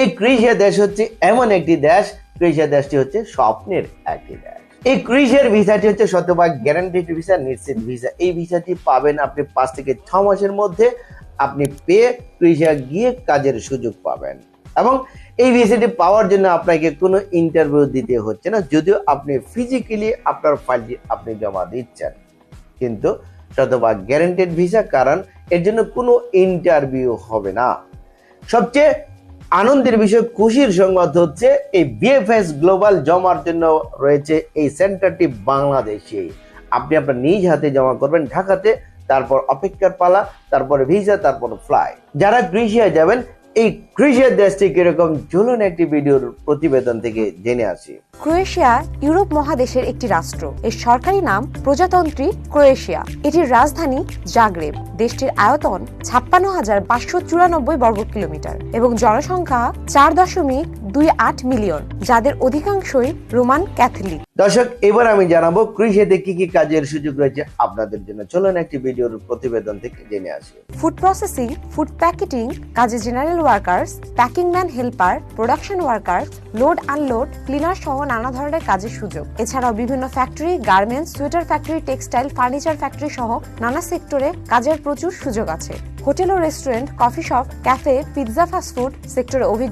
এই ক্রিসিয়া দেশ হচ্ছে এমন একটি দেশ, ক্রিসিয়া দেশটি হচ্ছে স্বপ্নের একটি দেশ। এই ক্রিসিয়ার ভিসাটি হচ্ছে শতভাগ গ্যারান্টিড ভিসা নিশ্চিত ভিসা এই ভিসাটি পাবেন আপনি পাঁচ থেকে ছ মাসের মধ্যে। আপনি পেয়ে ক্রিসিয়া গিয়ে কাজের সুযোগ পাবেন। এবং এই ভিসাটি পাওয়ার জন্য আপনাকে কোনো ইন্টারভিউ দিতে হচ্ছে না। যদিও আপনি ফিজিক্যালি আপনার ফাইলটি আপনি জমা দিচ্ছেন। কিন্তু শতভাগ গ্যারান্টেড ভিসা কারণ এর জন্য কোনো ইন্টারভিউ হবে না। সবচেয়ে আনন্দের বিষয়, খুশির সংবাদ হচ্ছে, এই বিএফএস গ্লোবাল জমার জন্য রয়েছে এই সেন্টারটি বাংলাদেশে। আপনি আপনার নিজ হাতে জমা করবেন ঢাকাতে, তারপর অপেক্ষার পালা, তারপরে ভিসা তারপর ফ্লাই যারা গ্রিসিয়া যাবেন এই ক্রোয়েশিয়ার দেশটি কীরকম চলুন একটি ভিডিওর প্রতিবেদন থেকে জেনে আসি। ক্রোয়েশিয়া ইউরোপ মহাদেশের একটি রাষ্ট্র। এর সরকারি নাম প্রজাতন্ত্রী ক্রোয়েশিয়া। এটির রাজধানী জাগরেব। দেশটির আয়তন ছাপ্পান্ন হাজার পাঁচশো চুরানব্বই বর্গ কিলোমিটার এবং জনসংখ্যা চার দশমিক দুই আট মিলিয়ন যাদের অধিকাংশই রোমান ক্যাথলিক। দর্শক এবার আমি জানাব ক্রিসিয়াতে কি কি কাজের সুযোগ রয়েছে আপনাদের জন্য। চলুন একটি ভিডিওর প্রতিবেদন থেকে জেনে আসি। ফুড প্রসেসিং ফুড প্যাকেটিং কাজে general workers packing man helper production workers load unload cleaner সহ নানা ধরনের কাজের সুযোগ। এছাড়াও বিভিন্ন factory garments sweater factory textile furniture factory সহ নানা সেক্টরে কাজের প্রচুর সুযোগ আছে। হোটেল ও restaurant coffee shop cafe pizza fast food সেক্টরে অভিজ্ঞ